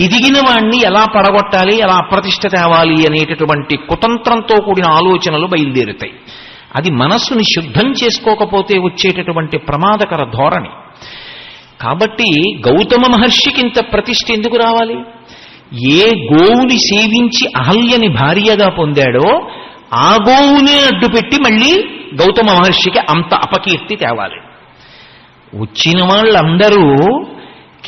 ఎదిగిన వాణ్ణి ఎలా పడగొట్టాలి ఎలా అప్రతిష్ట తేవాలి అనేటటువంటి కుతంత్రంతో కూడిన ఆలోచనలు బయలుదేరుతాయి. అది మనస్సుని శుద్ధం చేసుకోకపోతే వచ్చేటటువంటి ప్రమాదకర ధోరణి. కాబట్టి గౌతమ మహర్షికి ఇంత ప్రతిష్ఠ ఎందుకు రావాలి? ఏ గోవుని సేవించి అహల్యని భార్యగా పొందాడో ఆ గోవునే అడ్డుపెట్టి మళ్ళీ గౌతమ మహర్షికి అంత అపకీర్తి తేవాలి. వచ్చిన వాళ్ళందరూ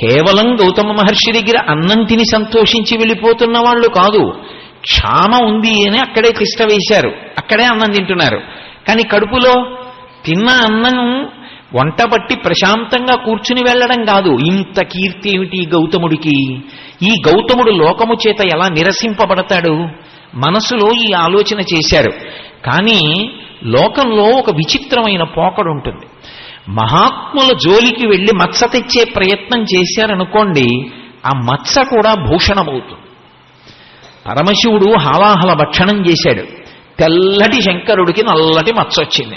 కేవలం గౌతమ మహర్షి దగ్గర అన్నం తిని సంతోషించి వెళ్ళిపోతున్న వాళ్ళు కాదు. క్షామ ఉంది అని అక్కడే తిష్ట వేశారు. అక్కడే అన్నం తింటున్నారు. కానీ కడుపులో తిన్న అన్నం వంట పట్టి ప్రశాంతంగా కూర్చుని వెళ్ళడం కాదు. ఇంత కీర్తి ఏమిటి ఈ గౌతముడికి? ఈ గౌతముడు లోకము చేత ఎలా నిరసింపబడతాడు? మనసులో ఈ ఆలోచన చేశారు. కానీ లోకంలో ఒక విచిత్రమైన పోకడు ఉంటుంది మహాత్ముల జోలికి వెళ్ళి మత్స తెచ్చే ప్రయత్నం చేశారనుకోండి ఆ మత్స కూడా భూషణమవుతుంది. పరమశివుడు హాలాహల భక్షణం చేశాడు. తెల్లటి శంకరుడికి నల్లటి మత్స వచ్చింది.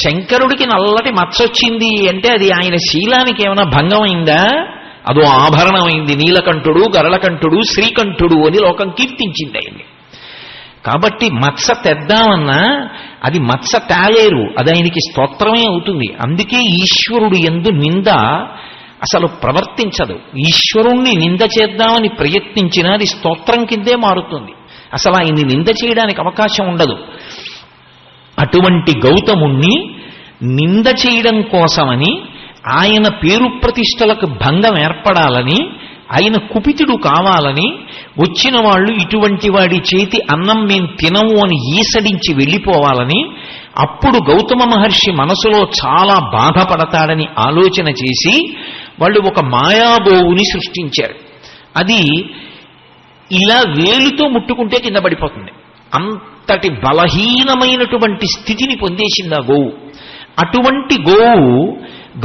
శంకరుడికి నల్లటి మత్స వచ్చింది అంటే అది ఆయన శీలానికి ఏమైనా భంగం అయిందా? అదో ఆభరణమైంది నీలకంఠుడు గరళకంఠుడు శ్రీకంఠుడు అని లోకం కీర్తించింది ఆయన్ని. కాబట్టి మత్స తెద్దామన్నా అది మత్స తేలేరు అది ఆయనకి స్తోత్రమే అవుతుంది. అందుకే ఈశ్వరుడు ఎందు నింద అసలు ప్రవర్తించదు. ఈశ్వరుణ్ణి నింద చేద్దామని ప్రయత్నించినా అది స్తోత్రం కిందే మారుతుంది. అసలు ఆయన్ని నింద చేయడానికి అవకాశం ఉండదు. అటువంటి గౌతముణ్ణి నింద చేయడం కోసమని ఆయన పేరు ప్రతిష్టలకు భంగం ఏర్పడాలని ఆయన కుపితుడు కావాలని వచ్చిన వాళ్ళు ఇటువంటి వాడి చేతి అన్నం మేం తినము అని ఈసడించి వెళ్ళిపోవాలని అప్పుడు గౌతమ మహర్షి మనసులో చాలా బాధపడతాడని ఆలోచన చేసి వాళ్ళు ఒక మాయాబోవుని సృష్టించారు. అది ఇలా వేలుతో ముట్టుకుంటే కింద పడిపోతుంది. అంతటి బలహీనమైనటువంటి స్థితిని పొందేసింది ఆ గోవు. అటువంటి గోవు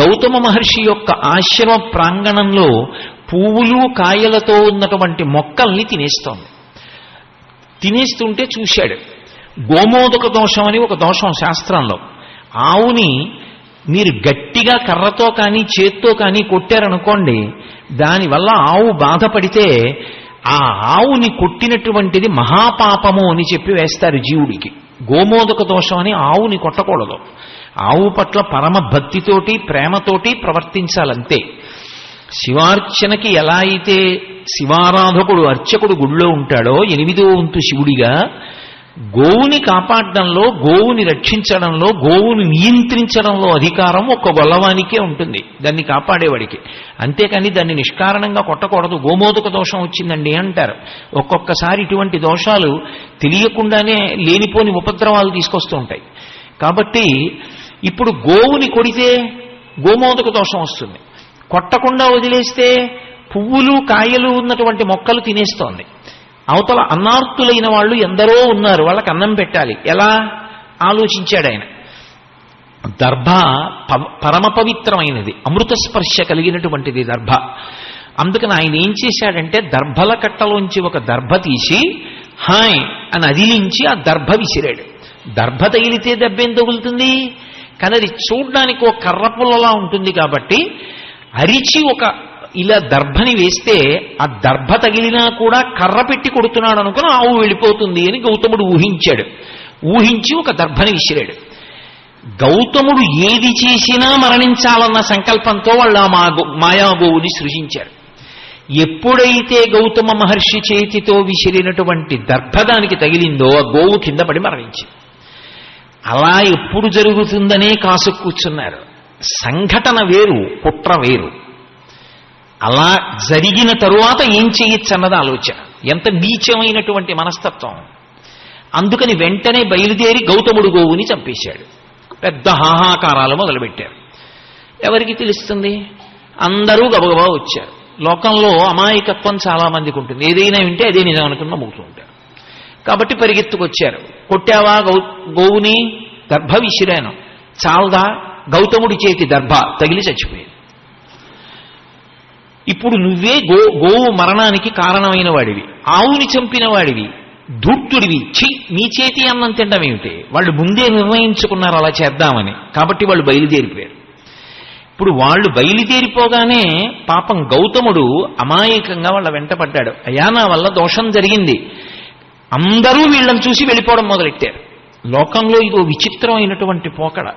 గౌతమ మహర్షి యొక్క ఆశ్రమ ప్రాంగణంలో పువ్వులు కాయలతో ఉన్నటువంటి మొక్కల్ని తినేస్తోంది. తినేస్తుంటే చూశాడు. గోమోదక దోషం అని ఒక దోషం శాస్త్రంలో. ఆవుని మీరు గట్టిగా కర్రతో కానీ చేత్తో కానీ కొట్టారనుకోండి దానివల్ల ఆవు బాధపడితే ఆ ఆవుని కొట్టినటువంటిది మహాపాపము అని చెప్పి వేస్తారు జీవుడికి. గోమోదక దోషం అని ఆవుని కొట్టకూడదు. ఆవు పట్ల పరమ భక్తితోటి ప్రేమతోటి ప్రవర్తించాలంతే. శివార్చనకి ఎలా అయితే శివారాధకుడు అర్చకుడు గుళ్ళో ఉంటాడో ఎనిమిదో వంతు శివుడిగా గోవుని కాపాడడంలో గోవుని రక్షించడంలో గోవుని నియంత్రించడంలో అధికారం ఒక్క గొల్లవానికే ఉంటుంది. దాన్ని కాపాడేవాడికి. అంతేకాని దాన్ని నిష్కారణంగా కొట్టకూడదు. గోమోదక దోషం వచ్చిందండి అంటారు. ఒక్కొక్కసారి ఇటువంటి దోషాలు తెలియకుండానే లేనిపోని ఉపద్రవాలు తీసుకొస్తూ ఉంటాయి. కాబట్టి ఇప్పుడు గోవుని కొడితే గోమోదక దోషం వస్తుంది. కొట్టకుండా వదిలేస్తే పువ్వులు కాయలు ఉన్నటువంటి మొక్కలు తినేస్తోంది. అవతల అన్నార్తులైన వాళ్ళు ఎందరో ఉన్నారు. వాళ్ళకి అన్నం పెట్టాలి. ఎలా? ఆలోచించాడు ఆయన. దర్భ పరమ పవిత్రమైనది. అమృత స్పర్శ కలిగినటువంటిది దర్భ. అందుకని ఆయన ఏం చేశాడంటే దర్భల కట్టలోంచి ఒక దర్భ తీసి హాయ్ అని అదిలించి ఆ దర్భ విసిరాడు. దర్భ తగిలితే దెబ్బ ఏం తగులుతుంది? కానీ అది చూడడానికి ఒక కర్రపుల్లలా ఉంటుంది కాబట్టి అరిచి ఒక ఇలా దర్భని వేస్తే ఆ దర్భ తగిలినా కూడా కర్ర పెట్టి కొడుతున్నాడు అనుకుని ఆవు వెళ్ళిపోతుంది అని గౌతముడు ఊహించాడు. ఊహించి ఒక దర్భని విసిరాడు. గౌతముడు ఏది చేసినా మరణించాలన్న సంకల్పంతో వాళ్ళు ఆ మా మాయాగోవుని సృజించారు. ఎప్పుడైతే గౌతమ మహర్షి చేతితో విసిరినటువంటి దర్భ దానికి తగిలిందో ఆ గోవు కింద పడి మరణించింది. అలా ఎప్పుడు జరుగుతుందనే కాసు కూర్చున్నారు. సంఘటన వేరు కుట్ర వేరు. అలా జరిగిన తరువాత ఏం చేయొచ్చు అన్నది ఆలోచన. ఎంత నీచమైనటువంటి మనస్తత్వం. అందుకని వెంటనే బయలుదేరి గౌతముడు గోవుని చంపేశాడు. పెద్ద హాహాకారాలు మొదలుపెట్టారు. ఎవరికి తెలుస్తుంది? అందరూ గబగబా వచ్చారు. లోకంలో అమాయకత్వం చాలా మందికి ఉంటుంది. ఏదైనా వింటే అదే నిజం అనుకుని నమ్ముతూ ఉంటారు. కాబట్టి పరిగెత్తుకొచ్చారు. కొట్టావా గౌ గోవుని? గర్భ విసిరాను చాలదా? గౌతముడి చేతి దర్భ తగిలి చచ్చిపోయింది. ఇప్పుడు నువ్వే గో గోవు మరణానికి కారణమైన వాడివి ఆవుని చంపిన వాడివి ధూర్తుడివి. చి నీ చేతి అన్నం తినడం ఏమిటి? వాళ్ళు ముందే నిర్ణయించుకున్నారు అలా చేద్దామని. కాబట్టి వాళ్ళు బయలుదేరిపోయారు. ఇప్పుడు వాళ్ళు బయలుదేరిపోగానే పాపం గౌతముడు అమాయకంగా వాళ్ళ వెంట పడ్డాడు. అయ్యా నా వల్ల దోషం జరిగింది. అందరూ వీళ్ళని చూసి వెళ్ళిపోవడం మొదలెట్టారు. లోకంలో ఇదో విచిత్రమైనటువంటి పోకడ.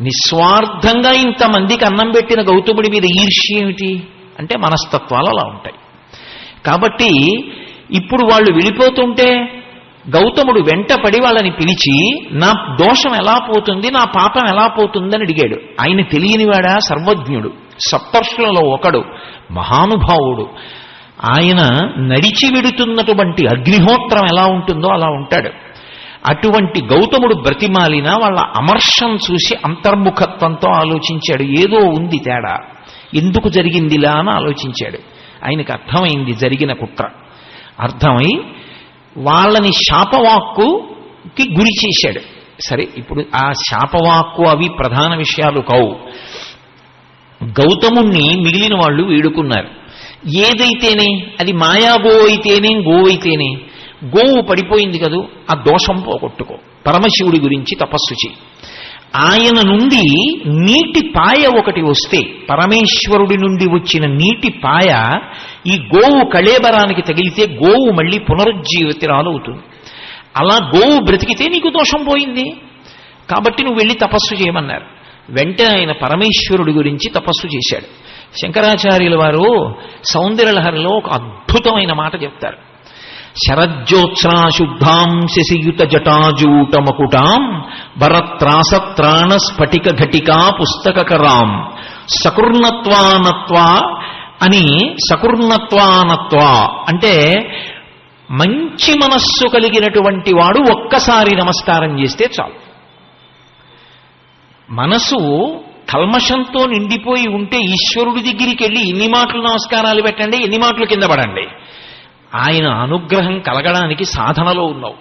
నిస్వార్థంగా ఇంతమందికి అన్నం పెట్టిన గౌతముడి మీద ఈర్ష్య ఏమిటి? అంటే మనస్తత్వాలు అలా ఉంటాయి. కాబట్టి ఇప్పుడు వాళ్ళు వెళ్ళిపోతుంటే గౌతముడు వెంటపడి వాళ్ళని పిలిచి నా దోషం ఎలా పోతుంది నా పాపం ఎలా పోతుందని అడిగాడు. ఆయన తెలియనివాడా? సర్వజ్ఞుడు. సప్తర్షులలో ఒకడు మహానుభావుడు. ఆయన నడిచి విడుతున్నటువంటి అగ్నిహోత్రం ఎలా ఉంటుందో అలా ఉంటాడు. అటువంటి గౌతముడు బ్రతిమాలిన వాళ్ళ అమర్షం చూసి అంతర్ముఖత్వంతో ఆలోచించాడు. ఏదో ఉంది తేడా. ఎందుకు జరిగిందిలా అని ఆలోచించాడు. ఆయనకు అర్థమైంది జరిగిన కుట్ర. అర్థమై వాళ్ళని శాపవాక్కుకి గురి చేశాడు. సరే ఇప్పుడు ఆ శాపవాక్కు అవి ప్రధాన విషయాలు కావు. గౌతముణ్ణి మిగిలిన వాళ్ళు వేడుకున్నారు. ఏదైతేనే అది మాయాగో అయితేనే గో అయితేనే. గోవు పడిపోయింది కదూ ఆ దోషం పోగొట్టుకో. పరమశివుడి గురించి తపస్సు చేయి ఆయన నుండి నీటి పాయ ఒకటి వస్తే పరమేశ్వరుడి నుండి వచ్చిన నీటి పాయ ఈ గోవు కళేబరానికి తగిలితే గోవు మళ్ళీ పునరుజ్జీవితరాలవుతుంది అలా గోవు బ్రతికితే నీకు దోషం పోయింది. కాబట్టి నువ్వు వెళ్ళి తపస్సు చేయమన్నారు. వెంటనే ఆయన పరమేశ్వరుడి గురించి తపస్సు చేశాడు. శంకరాచార్యుల వారు సౌందర్యలహరిలో ఒక అద్భుతమైన మాట చెప్తారు. శరజ్యోత్స్నాశుద్ధాం శశియుత జటాజూటమకుటాం భరత్రాసత్రాణ స్ఫటిక ఘటికా పుస్తకరాం సకుర్ణత్వానత్వ అని సకుర్ణత్వానత్వ అంటే మంచి మనస్సు కలిగినటువంటి వాడు ఒక్కసారి నమస్కారం చేస్తే చాలు. మనసు కల్మషంతో నిండిపోయి ఉంటే ఈశ్వరుడి దగ్గరికి వెళ్ళి ఎన్ని మాటలు నమస్కారాలు పెట్టండి ఎన్ని మాటలు కింద పడండి? ఆయన అనుగ్రహం కలగడానికి సాధనలో ఉన్నావు.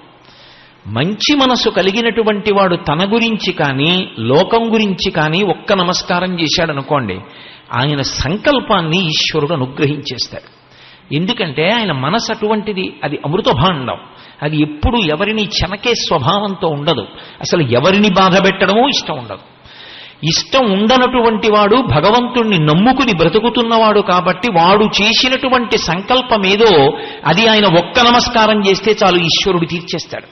మంచి మనసు కలిగినటువంటి వాడు తన గురించి కానీ లోకం గురించి కానీ ఒక్క నమస్కారం చేశాడనుకోండి ఆయన సంకల్పాన్ని ఈశ్వరుడు అనుగ్రహించేస్తాడు. ఎందుకంటే ఆయన మనసు అటువంటిది అది అమృతభాండం అది ఎప్పుడు ఎవరిని చెనకే స్వభావంతో ఉండదు. అసలు ఎవరిని బాధ పెట్టడమూ ఇష్టం ఉండదు. ఇష్టం ఉండనటువంటి వాడు భగవంతుణ్ణి నమ్ముకుని బ్రతుకుతున్నవాడు కాబట్టి వాడు చేసినటువంటి సంకల్పం ఏదో అది ఆయన ఒక్క నమస్కారం చేస్తే చాలు ఈశ్వరుడు తీర్చేస్తాడు.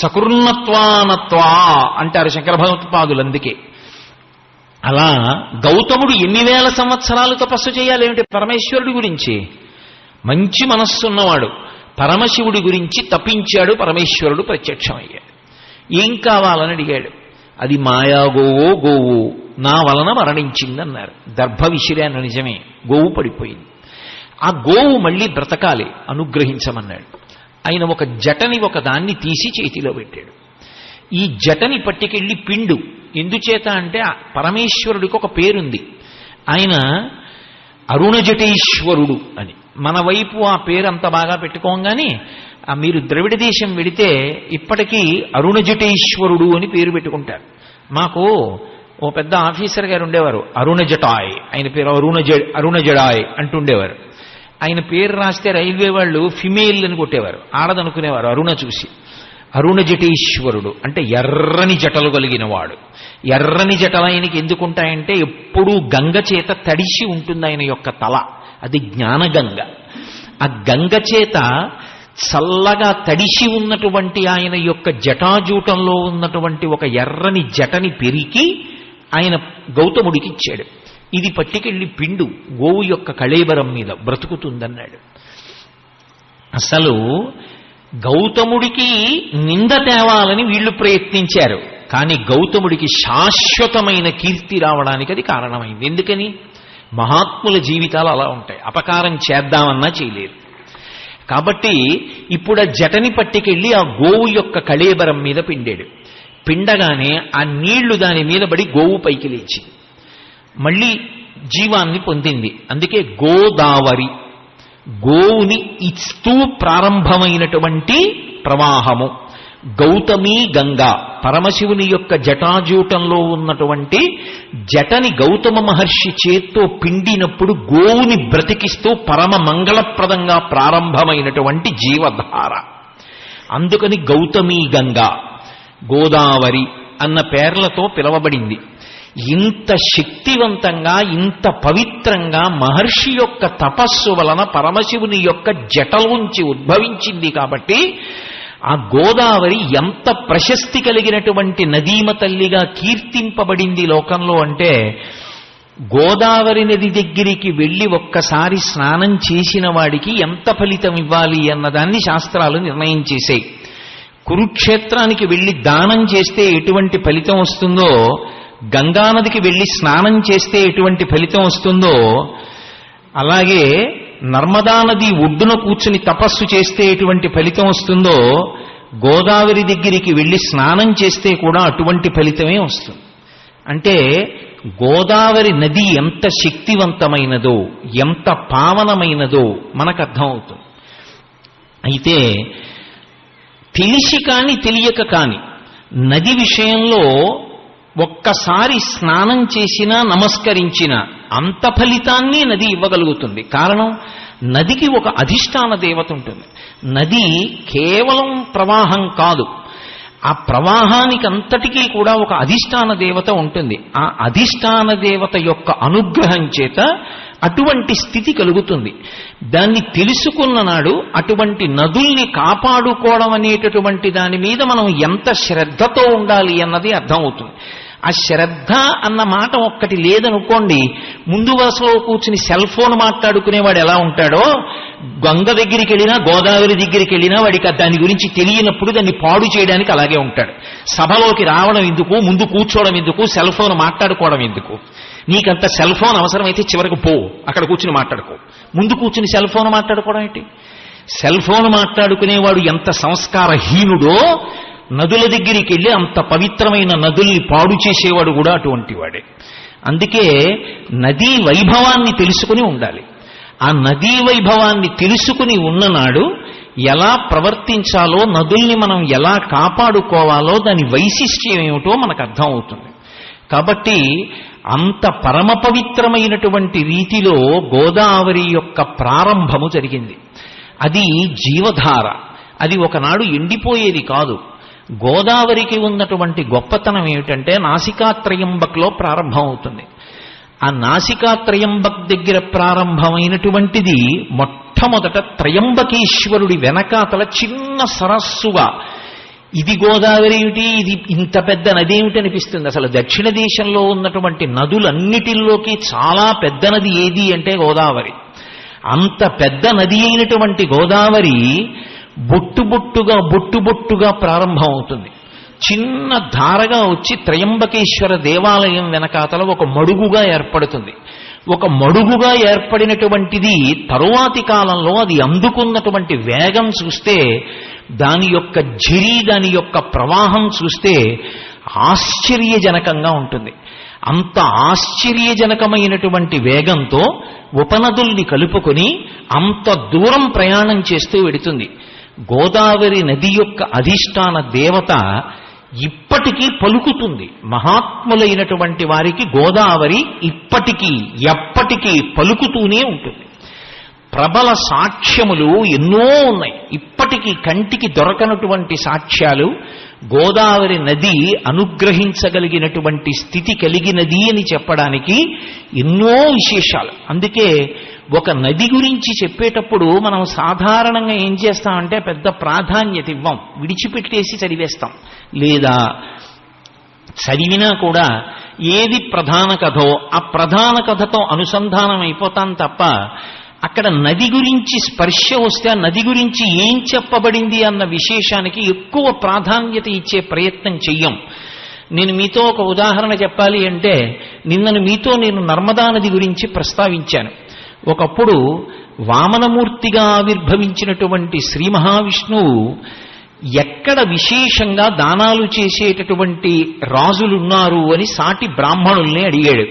సకృన్నత్వానత్వా అంటారు శంకర భగవత్పాదులు అందుకే అలా గౌతముడు ఎన్ని వేల సంవత్సరాలు తపస్సు చేయాలేమిటి పరమేశ్వరుడి గురించి. మంచి మనస్సున్నవాడు. పరమశివుడి గురించి తప్పించాడు పరమేశ్వరుడు ప్రత్యక్షమయ్యాడు. ఏం కావాలని అడిగాడు? అది మాయా గోవో. గోవు నా వలన మరణించిందన్నారు. దర్భ విసిరాను నిజమే. గోవు పడిపోయింది. ఆ గోవు మళ్ళీ బ్రతకాలి అనుగ్రహించమన్నాడు. ఆయన ఒక జటని ఒక దాన్ని తీసి చేతిలో పెట్టాడు. ఈ జటని పట్టుకెళ్ళి పిండు. ఎందుచేత అంటే పరమేశ్వరుడికి ఒక పేరుంది. ఆయన అరుణజటేశ్వరుడు అని. మన వైపు ఆ పేరు అంత బాగా పెట్టుకోగానే ఆ మీరు ద్రవిడ దేశం వెడితే ఇప్పటికీ అరుణజటేశ్వరుడు అని పేరు పెట్టుకుంటారు. మాకు ఓ పెద్ద ఆఫీసర్ గారు ఉండేవారు అరుణజటాయ్. ఆయన పేరు అరుణజ అరుణజడాయ్ అంటుండేవారు. ఆయన పేరు రాస్తే రైల్వే వాళ్ళు ఫిమేల్ అని కొట్టేవారు. ఆడదనుకునేవారు అరుణ చూసి. అరుణజటేశ్వరుడు అంటే ఎర్రని జటలు కలిగినవాడు. ఎర్రని జటలు ఆయనకి ఎందుకుంటాయంటే ఎప్పుడూ గంగ చేత తడిసి ఉంటుంది ఆయన యొక్క తల. అది జ్ఞానగంగ. ఆ గంగ చేత చల్లగా తడిసి ఉన్నటువంటి ఆయన యొక్క జటాజూటంలో ఉన్నటువంటి ఒక ఎర్రని జటని పెరికి ఆయన గౌతముడికి ఇచ్చాడు ఇది పట్టుకెళ్ళి పిండు గోవు యొక్క కళేబరం మీద బ్రతుకుతుందన్నాడు. అసలు గౌతముడికి నింద తేవాలని వీళ్ళు ప్రయత్నించారు. కానీ గౌతముడికి శాశ్వతమైన కీర్తి రావడానికి అది కారణమైంది. ఎందుకని? మహాత్ముల జీవితాలు అలా ఉంటాయి. అపకారం చేద్దామన్నా చేయలేదు. కాబట్టి ఇప్పుడు ఆ జటని పట్టుకెళ్ళి ఆ గోవు యొక్క కళేబరం మీద పిండాడు. పిండగానే ఆ నీళ్ళు దాని మీద పడి గోవు పైకి లేచి మళ్ళీ జీవాన్ని పొందింది. అందుకే గోదావరి గోవుని ఇస్తూ ప్రారంభమైనటువంటి ప్రవాహము. గౌతమి గంగా పరమశివుని యొక్క జటాజూటంలో ఉన్నటువంటి జటని గౌతమ మహర్షి చేత్తో పిండినప్పుడు గోవుని బ్రతికిస్తూ పరమ మంగళప్రదంగా ప్రారంభమైనటువంటి జీవధార. అందుకని గౌతమి గంగా గోదావరి అన్న పేర్లతో పిలవబడింది. ఇంత శక్తివంతంగా ఇంత పవిత్రంగా మహర్షి యొక్క తపస్సు వలన పరమశివుని యొక్క జటలోంచి ఉద్భవించింది కాబట్టి ఆ గోదావరి ఎంత ప్రశస్తి కలిగినటువంటి నదీమ తల్లిగా కీర్తింపబడింది లోకంలో అంటే గోదావరి నది దగ్గరికి వెళ్ళి ఒక్కసారి స్నానం చేసిన వాడికి ఎంత ఫలితం ఇవ్వాలి అన్నదాన్ని శాస్త్రాలు నిర్ణయం చేశాయి. కురుక్షేత్రానికి వెళ్ళి దానం చేస్తే ఎటువంటి ఫలితం వస్తుందో గంగానదికి వెళ్ళి స్నానం చేస్తే ఎటువంటి ఫలితం వస్తుందో అలాగే నర్మదా నది ఒడ్డున కూర్చుని తపస్సు చేస్తే ఎటువంటి ఫలితం వస్తుందో గోదావరి దగ్గరికి వెళ్ళి స్నానం చేస్తే కూడా అటువంటి ఫలితమే వస్తుంది. అంటే గోదావరి నది ఎంత శక్తివంతమైనదో ఎంత పావనమైనదో మనకు అర్థమవుతుంది. అయితే తెలిసి కాని తెలియక కాని నది విషయంలో ఒక్కసారి స్నానం చేసినా నమస్కరించినా అంత ఫలితాన్ని నది ఇవ్వగలుగుతుంది. కారణం నదికి ఒక అధిష్టాన దేవత ఉంటుంది. నది కేవలం ప్రవాహం కాదు. ఆ ప్రవాహానికి అంతటికీ కూడా ఒక అధిష్టాన దేవత ఉంటుంది. ఆ అధిష్టాన దేవత యొక్క అనుగ్రహం చేత అటువంటి స్థితి కలుగుతుంది. దాన్ని తెలుసుకున్న నాడు అటువంటి నదుల్ని కాపాడుకోవడం అనేటటువంటి దాని మీద మనం ఎంత శ్రద్ధతో ఉండాలి అన్నది అర్థమవుతుంది. ఆ శ్రద్ధ అన్న మాట ఒక్కటి లేదనుకోండి ముందు వరుసలో కూర్చుని సెల్ ఫోన్ మాట్లాడుకునేవాడు ఎలా ఉంటాడో గంగ దగ్గరికి వెళ్ళినా గోదావరి దగ్గరికి వెళ్ళినా వాడికి దాని గురించి తెలియనప్పుడు దాన్ని పాడు చేయడానికి అలాగే ఉంటాడు. సభలోకి రావడం ఎందుకు ముందు కూర్చోవడం ఎందుకు సెల్ ఫోన్ మాట్లాడుకోవడం ఎందుకు? నీకంత సెల్ ఫోన్ అవసరమైతే చివరకు పో. అక్కడ కూర్చుని మాట్లాడుకో. ముందు కూర్చుని సెల్ ఫోన్ మాట్లాడుకోవడం ఏంటి? సెల్ ఫోన్ మాట్లాడుకునేవాడు ఎంత సంస్కారహీనుడో నదుల దగ్గరికి వెళ్ళి అంత పవిత్రమైన నదుల్ని పాడు చేసేవాడు కూడా అటువంటి వాడే. అందుకే నదీ వైభవాన్ని తెలుసుకుని ఉండాలి. ఆ నదీ వైభవాన్ని తెలుసుకుని ఉన్ననాడు ఎలా ప్రవర్తించాలో నదుల్ని మనం ఎలా కాపాడుకోవాలో దాని వైశిష్ట్యం ఏమిటో మనకు అర్థం అవుతుంది. కాబట్టి అంత పరమ పవిత్రమైనటువంటి రీతిలో గోదావరి యొక్క ప్రారంభము జరిగింది. అది జీవధార. అది ఒకనాడు ఎండిపోయేది కాదు. గోదావరికి ఉన్నటువంటి గొప్పతనం ఏమిటంటే నాసికాత్రయంబక్లో ప్రారంభమవుతుంది. ఆ నాసికాత్రయంబక్ దగ్గర ప్రారంభమైనటువంటిది మొట్టమొదట త్రయంబకేశ్వరుడి వెనకాతల చిన్న సరస్సుగా ఇది గోదావరి ఏమిటి? ఇది ఇంత పెద్ద నది ఏమిటి అనిపిస్తుంది. అసలు దక్షిణ దేశంలో ఉన్నటువంటి నదులన్నిటిల్లోకి చాలా పెద్ద నది ఏది అంటే గోదావరి. అంత పెద్ద నది అయినటువంటి గోదావరి బొట్టు బొట్టుగా బొట్టు బొట్టుగా ప్రారంభం అవుతుంది చిన్న ధారగా వచ్చి త్రయంబకేశ్వర దేవాలయం వెనకాతల ఒక మడుగుగా ఏర్పడుతుంది. ఒక మడుగుగా ఏర్పడినటువంటిది తరువాతి కాలంలో అది అందుకున్నటువంటి వేగం చూస్తే దాని యొక్క జిరి దాని యొక్క ప్రవాహం చూస్తే ఆశ్చర్యజనకంగా ఉంటుంది. అంత ఆశ్చర్యజనకమైనటువంటి వేగంతో ఉపనదుల్ని కలుపుకొని అంత దూరం ప్రయాణం చేస్తూ వెడుతుంది. గోదావరి నది యొక్క అధిష్టాన దేవత ఇప్పటికీ పలుకుతుంది. మహాత్ములైనటువంటి వారికి గోదావరి ఇప్పటికీ ఎప్పటికీ పలుకుతూనే ఉంటుంది. ప్రబల సాక్ష్యములు ఎన్నో ఉన్నాయి. ఇప్పటికీ కంటికి దొరకనటువంటి సాక్ష్యాలు గోదావరి నది అనుగ్రహించగలిగినటువంటి స్థితి కలిగినది అని చెప్పడానికి ఎన్నో విశేషాలు. అందుకే ఒక నది గురించి చెప్పేటప్పుడు మనం సాధారణంగా ఏం చేస్తామంటే పెద్ద ప్రాధాన్యత ఇవ్వం. విడిచిపెట్టేసి చదివేస్తాం. లేదా చదివినా కూడా ఏది ప్రధాన కథో ఆ ప్రధాన కథతో అనుసంధానం అయిపోతాం తప్ప అక్కడ నది గురించి స్పర్శ వస్తే ఆ నది గురించి ఏం చెప్పబడింది అన్న విశేషానికి ఎక్కువ ప్రాధాన్యత ఇచ్చే ప్రయత్నం చెయ్యం. నేను మీతో ఒక ఉదాహరణ చెప్పాలి అంటే నిన్నను మీతో నేను నర్మదా నది గురించి ప్రస్తావించాను. ఒకప్పుడు వామనమూర్తిగా ఆవిర్భవించినటువంటి శ్రీ మహావిష్ణువు ఎక్కడ విశేషంగా దానాలు చేసేటటువంటి రాజులున్నారు అని సాటి బ్రాహ్మణుల్ని అడిగాడు.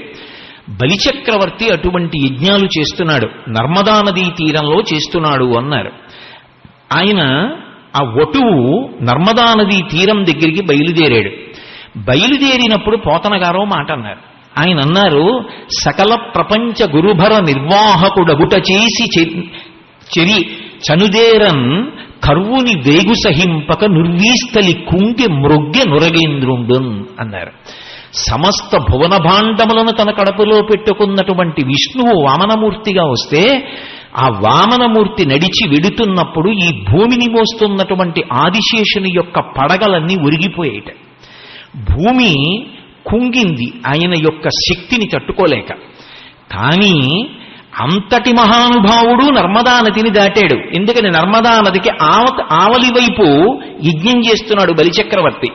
బలిచక్రవర్తి అటువంటి యజ్ఞాలు చేస్తున్నాడు. నర్మదా నదీ తీరంలో చేస్తున్నాడు అన్నారు. ఆయన ఆ వటువు నర్మదా నదీ తీరం దగ్గరికి బయలుదేరాడు. బయలుదేరినప్పుడు పోతనగారో మాట అన్నారు. ఆయన అన్నారు సకల ప్రపంచ గురుభర నిర్వాహకుడగుట చేసి చెరి చనుదేరన్ కరువుని వేగు సహింపక నుర్వీస్తలి కుంగి మృగ్గె నురగేంద్రుండున్ అన్నారు. సమస్త భువన భాండములను తన కడుపులో పెట్టుకున్నటువంటి విష్ణువు వామనమూర్తిగా వస్తే ఆ వామనమూర్తి నడిచి వెడుతున్నప్పుడు ఈ భూమిని మోస్తున్నటువంటి ఆదిశేషుని యొక్క పడగలన్నీ ఒరిగిపోయేట భూమి కుంగింది ఆయన యొక్క శక్తిని తట్టుకోలేక. కానీ అంతటి మహానుభావుడు నర్మదా నదిని దాటాడు. ఎందుకని నర్మదా నదికి ఆవ ఆవలి వైపు యజ్ఞం చేస్తున్నాడు బలిచక్రవర్తి.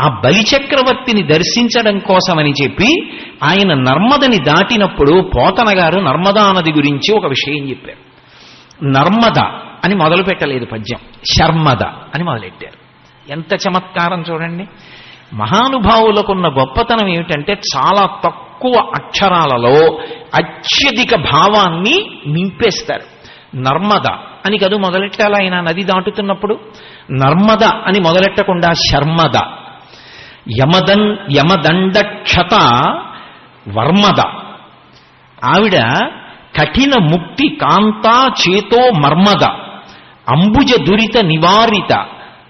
ఆ బలిచక్రవర్తిని దర్శించడం కోసమని చెప్పి ఆయన నర్మదని దాటినప్పుడు పోతన గారు నర్మదా నది గురించి ఒక విషయం చెప్పారు. నర్మద అని మొదలు పెట్టలేదు పద్యం. శర్మద అని మొదలెట్టారు. ఎంత చమత్కారం చూడండి. మహానుభావులకున్న గొప్పతనం ఏమిటంటే చాలా తక్కువ అక్షరాలలో అత్యధిక భావాన్ని నింపేస్తారు. నర్మద అని కదూ మొదలెట్టాలి ఆయన నది దాటుతున్నప్పుడు? నర్మద అని మొదలెట్టకుండా శర్మద యమదన్ యమదండక్షత వర్మద. ఆవిడ కఠిన ముక్తి కాంతా చేతో మర్మద. అంబుజ దురిత నివారిత.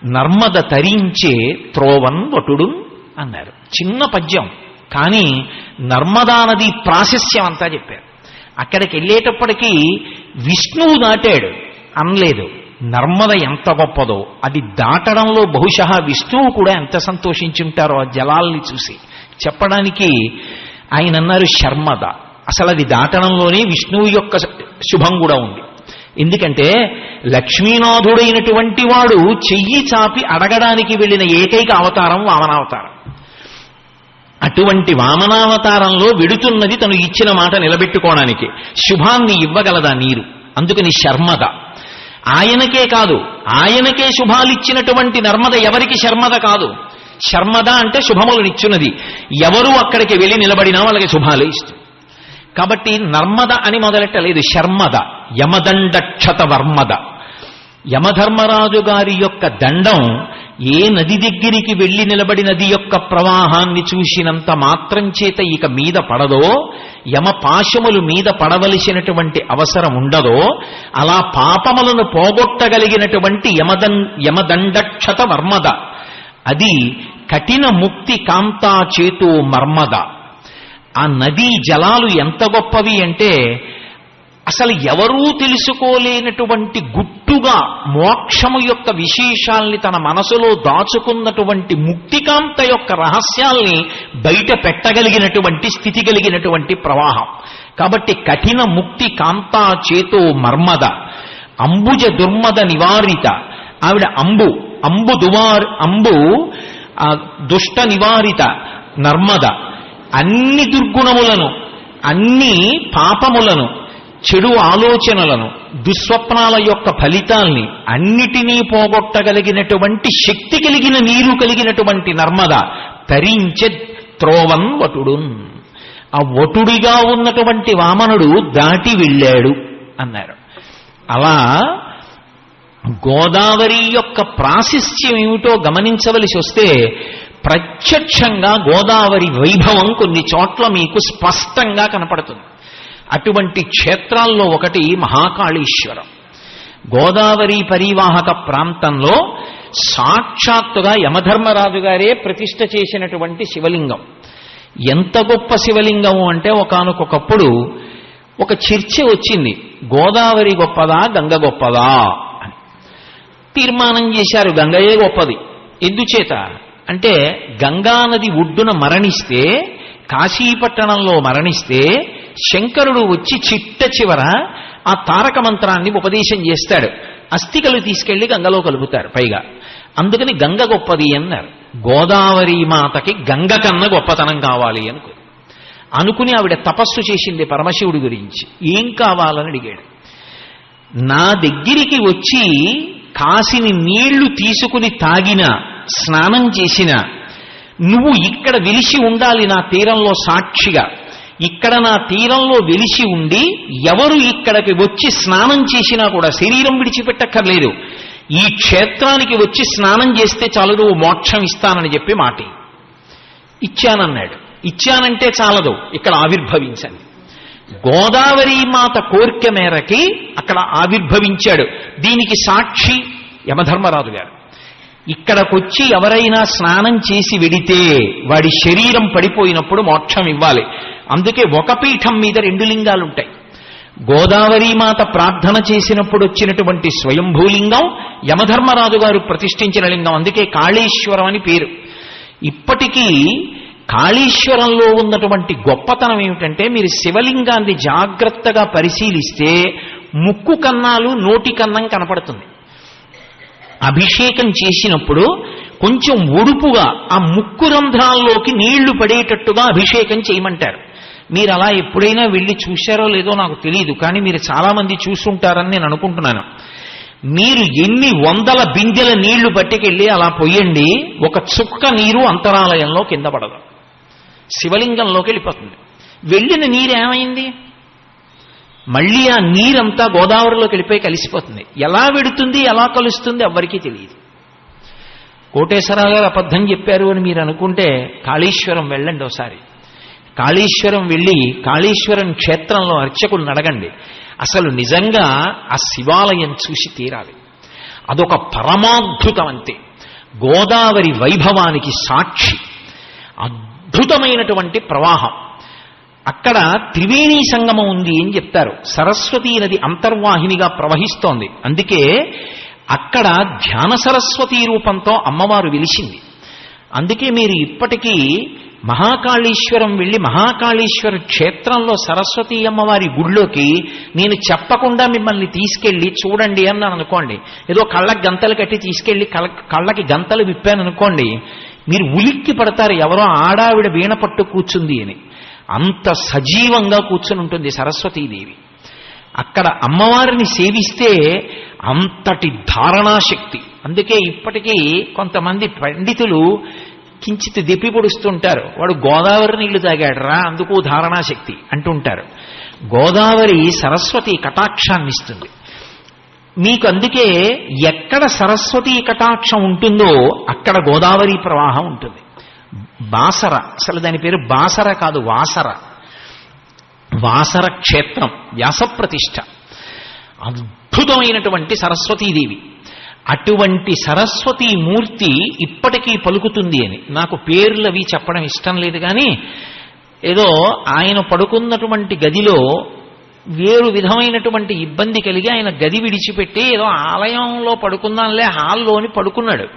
నర్మద తరించే త్రోవన్ వటుడు అన్నారు. చిన్న పద్యం. కానీ నర్మదా నది ప్రాశస్యం అంతా చెప్పారు. అక్కడికి వెళ్ళేటప్పటికీ విష్ణువు దాటాడు అనలేదు. నర్మద ఎంత గొప్పదో. అది దాటడంలో బహుశా విష్ణువు కూడా ఎంత సంతోషించుంటారో ఆ జలాల్ని చూసి. చెప్పడానికి ఆయన అన్నారు శర్మద. అసలు అది దాటడంలోనే విష్ణువు యొక్క శుభం కూడా ఉంది. ఎందుకంటే లక్ష్మీనాథుడైనటువంటి వాడు చెయ్యి చాపి అడగడానికి వెళ్ళిన ఏకైక అవతారం వామనావతారం. అటువంటి వామనావతారంలో వెడుతున్నది తను ఇచ్చిన మాట నిలబెట్టుకోవడానికి. శుభాన్ని ఇవ్వగలదా నీరు? అందుకని శర్మద. ఆయనకే కాదు ఆయనకే శుభాలిచ్చినటువంటి నర్మద ఎవరికి శర్మద కాదు. శర్మద అంటే శుభములనిచ్చున్నది. ఎవరు అక్కడికి వెళ్ళి నిలబడినా వాళ్ళకి శుభాలు ఇస్తుంది కాబట్టి నర్మద అని మొదలెట్టలేదు శర్మద యమదండక్షత వర్మద యమధర్మరాజు గారి యొక్క దండం ఏ నది దగ్గరికి వెళ్ళి నిలబడి నది యొక్క ప్రవాహాన్ని చూసినంత మాత్రం చేత ఇక మీద పడదో యమ పాశములు మీద పడవలసినటువంటి అవసరం ఉండదో అలా పాపములను పోగొట్టగలిగినటువంటి యమదం యమదండక్షత మర్మద. అది కఠిన ముక్తి కాంతా చేతు మర్మద. ఆ నదీ జలాలు ఎంత గొప్పవి అంటే అసలు ఎవరూ తెలుసుకోలేనటువంటి గుట్టుగా మోక్షము యొక్క విశేషాల్ని తన మనసులో దాచుకున్నటువంటి ముక్తికాంత యొక్క రహస్యాల్ని బయట పెట్టగలిగినటువంటి స్థితి కలిగినటువంటి ప్రవాహం. కాబట్టి కఠిన ముక్తి కాంతా చేతో మర్మద అంబుజ దుర్మద నివారిత. ఆవిడ అంబు అంబు దువార్ అంబు దుష్ట నివారిత నర్మద. అన్ని దుర్గుణములను అన్ని పాపములను చెడు ఆలోచనలను దుస్వప్నాల యొక్క ఫలితాల్ని అన్నిటినీ పోగొట్టగలిగినటువంటి శక్తి కలిగిన నీరు కలిగినటువంటి నర్మద తరించే త్రోవన్ వటుడున్. ఆ వటుడిగా ఉన్నటువంటి వామనుడు దాటి వెళ్ళాడు అన్నారు. అలా గోదావరి యొక్క ప్రాశస్త్యం ఏమిటో గమనించవలసి వస్తే ప్రత్యక్షంగా గోదావరి వైభవం కొన్ని చోట్ల మీకు స్పష్టంగా కనపడుతుంది. అటువంటి క్షేత్రాల్లో ఒకటి మహాకాళీశ్వరం. గోదావరి పరివాహక ప్రాంతంలో సాక్షాత్తుగా యమధర్మరాజు గారే ప్రతిష్ఠ చేసినటువంటి శివలింగం. ఎంత గొప్ప శివలింగం అంటే ఒకనకొకప్పుడు ఒక చర్చ వచ్చింది. గోదావరి గొప్పదా గంగ గొప్పదా అని. తీర్మానం చేశారు గంగయే గొప్పది. ఎందుచేత? అంటే గంగానది ఒడ్డున మరణిస్తే కాశీపట్టణంలో మరణిస్తే శంకరుడు వచ్చి చిట్ట చివర ఆ తారక మంత్రాన్ని ఉపదేశం చేస్తాడు. అస్థికలు తీసుకెళ్ళి గంగలో కలుపుతారు పైగా. అందుకని గంగ గొప్పది అన్నారు. గోదావరి మాతకి గంగ కన్న గొప్పతనం కావాలి అనుకో. అనుకుని ఆవిడ తపస్సు చేసింది పరమశివుడి గురించి. ఏం కావాలని అడిగాడు. నా దగ్గరికి వచ్చి కాసిని నీళ్ళు తీసుకుని తాగిన స్నానం చేసిన నువ్వు ఇక్కడ విలిసి ఉండాలి నా తీరంలో సాక్షిగా. ఇక్కడ నా తీరంలో వెలిసి ఉండి ఎవరు ఇక్కడికి వచ్చి స్నానం చేసినా కూడా శరీరం విడిచిపెట్టక్కర్లేదు. ఈ క్షేత్రానికి వచ్చి స్నానం చేస్తే చాలు నువ్వు మోక్షం ఇస్తానని చెప్పి మాట. ఇచ్చానన్నాడు. ఇచ్చానంటే చాలదు ఇక్కడ ఆవిర్భవించండి. గోదావరి మాత కోరిక మేరకి అక్కడ ఆవిర్భవించాడు. దీనికి సాక్షి యమధర్మరాజు గారు. ఇక్కడకొచ్చి ఎవరైనా స్నానం చేసి వెడితే వాడి శరీరం పడిపోయినప్పుడు మోక్షం ఇవ్వాలి. అందుకే ఒక పీఠం మీద రెండు లింగాలు ఉంటాయి గోదావరి మాత ప్రార్థన చేసినప్పుడు వచ్చినటువంటి స్వయంభూలింగం యమధర్మరాజు గారు ప్రతిష్ఠించిన లింగం అందుకే కాళేశ్వరం అని పేరు. ఇప్పటికీ కాళేశ్వరంలో ఉన్నటువంటి గొప్పతనం ఏమిటంటే మీరు శివలింగాన్ని జాగ్రత్తగా పరిశీలిస్తే ముక్కు కన్నాలు నోటి కన్నం కనపడుతుంది. అభిషేకం చేసినప్పుడు కొంచెం ఒడుపుగా ఆ ముక్కు రంధ్రాల్లోకి నీళ్ళు పడేటట్టుగా అభిషేకం చేయమంటారు. మీరు అలా ఎప్పుడైనా వెళ్ళి చూశారో లేదో నాకు తెలియదు కానీ మీరు చాలామంది చూసుంటారని నేను అనుకుంటున్నాను. మీరు ఎన్ని వందల బిందెల నీళ్ళు పట్టుకెళ్ళి అలా పొయ్యండి ఒక చుక్క నీరు అంతరాలయంలో కింద పడదు. శివలింగంలోకి వెళ్ళిపోతుంది. వెళ్ళిన నీరు ఏమైంది? మళ్ళీ ఆ నీరంతా గోదావరిలోకి వెళ్ళిపోయి కలిసిపోతుంది. ఎలా వెడుతుంది ఎలా కలుస్తుంది ఎవ్వరికీ తెలియదు. కోటేశ్వరరావు గారు అబద్ధం చెప్పారు అని మీరు అనుకుంటే కాళీశ్వరం వెళ్ళండి ఒకసారి. కాళీశ్వరం వెళ్ళి కాళీశ్వరం క్షేత్రంలో అర్చకులను అడగండి. అసలు నిజంగా ఆ శివాలయం చూసి తీరాలి. అదొక పరమాద్భుతం అంతే. గోదావరి వైభవానికి సాక్షి. అద్భుతమైనటువంటి ప్రవాహం. అక్కడ త్రివేణి సంగమం ఉంది అని చెప్తారు. సరస్వతీ నది అంతర్వాహినిగా ప్రవహిస్తోంది. అందుకే అక్కడ ధ్యాన సరస్వతీ రూపంతో అమ్మవారు వెలిసింది. అందుకే మీరు ఇప్పటికీ మహాకాళీశ్వరం వెళ్ళి మహాకాళీశ్వర క్షేత్రంలో సరస్వతీ అమ్మవారి గుడిలోకి నేను చెప్పకుండా మిమ్మల్ని తీసుకెళ్ళి చూడండి అన్నాను అనుకోండి. ఏదో కళ్ళకి గంతలు కట్టి తీసుకెళ్ళి కళ్ళ కళ్ళకి గంతలు విప్పాను అనుకోండి. మీరు ఉలిక్కి పడతారు. ఎవరో ఆడావిడ వీణ పట్టు కూర్చుంది అని. అంత సజీవంగా కూర్చుని ఉంటుంది సరస్వతీదేవి. అక్కడ అమ్మవారిని సేవిస్తే అంతటి ధారణాశక్తి. అందుకే ఇప్పటికీ కొంతమంది పండితులు కించిత్ దెప్పి పొడుస్తుంటారు. వాడు గోదావరి నీళ్ళు తాగాడరా అందుకు ధారణాశక్తి అంటుంటారు. గోదావరి సరస్వతి కటాక్షాన్ని ఇస్తుంది మీకు అందుకే ఎక్కడ సరస్వతి కటాక్షం ఉంటుందో అక్కడ గోదావరి ప్రవాహం ఉంటుంది. బాసర. అసలు దాని పేరు బాసర కాదు వాసర. వాసర క్షేత్రం వ్యాసప్రతిష్ఠ. అద్భుతమైనటువంటి సరస్వతీదేవి. అటువంటి సరస్వతీ మూర్తి ఇప్పటికీ పలుకుతుంది అని. నాకు పేర్లు అవి చెప్పడం ఇష్టం లేదు కానీ ఏదో ఆయన పడుకున్నటువంటి గదిలో వేరు విధమైనటువంటి ఇబ్బంది కలిగి ఆయన గది విడిచిపెట్టి ఏదో ఆలయంలో పడుకుందాంలే హాల్లోని పడుకున్నాడు.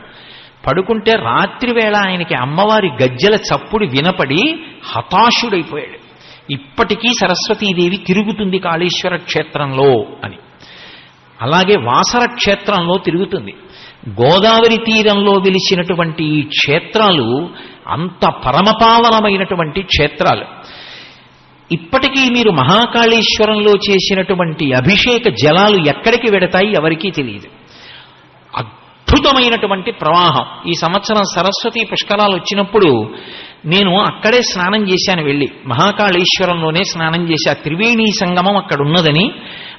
పడుకుంటే రాత్రివేళ ఆయనకి అమ్మవారి గజ్జల చప్పుడు వినపడి హతాశుడైపోయాడు. ఇప్పటికీ సరస్వతీదేవి తిరుగుతుంది కాళేశ్వర క్షేత్రంలో అని. అలాగే వాసర క్షేత్రంలో తిరుగుతుంది. గోదావరి తీరంలో వెలిసినటువంటి ఈ క్షేత్రాలు అంత పరమపావనమైనటువంటి క్షేత్రాలు. ఇప్పటికీ మీరు మహాకాళేశ్వరంలో చేసినటువంటి అభిషేక జలాలు ఎక్కడికి వెడతాయి ఎవరికీ తెలియదు. అద్భుతమైనటువంటి ప్రవాహం. ఈ సంవత్సరం సరస్వతి పుష్కరాలు వచ్చినప్పుడు నేను అక్కడే స్నానం చేశాను వెళ్ళి. మహాకాళేశ్వరంలోనే స్నానం చేశా. త్రివేణి సంగమం అక్కడ ఉన్నదని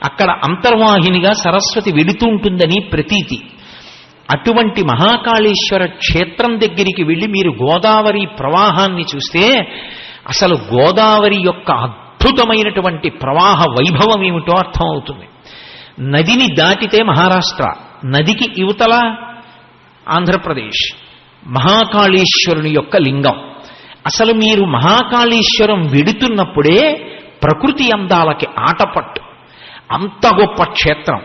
అక్కడ అంతర్వాహినిగా సరస్వతి వెళుతూ ఉంటుందని ప్రతీతి. అటువంటి మహాకాళేశ్వర క్షేత్రం దగ్గరికి వెళ్ళి మీరు గోదావరి ప్రవాహాన్ని చూస్తే అసలు గోదావరి యొక్క అద్భుతమైనటువంటి ప్రవాహ వైభవం ఏమిటో అర్థమవుతుంది. నదిని దాటితే మహారాష్ట్ర నదికి యువతల ఆంధ్రప్రదేశ్ మహాకాళీశ్వరుని యొక్క లింగం. అసలు మీరు మహాకాళీశ్వరం వెడుతున్నప్పుడే ప్రకృతి అందాలకి ఆటపట్టు. అంత గొప్ప క్షేత్రం.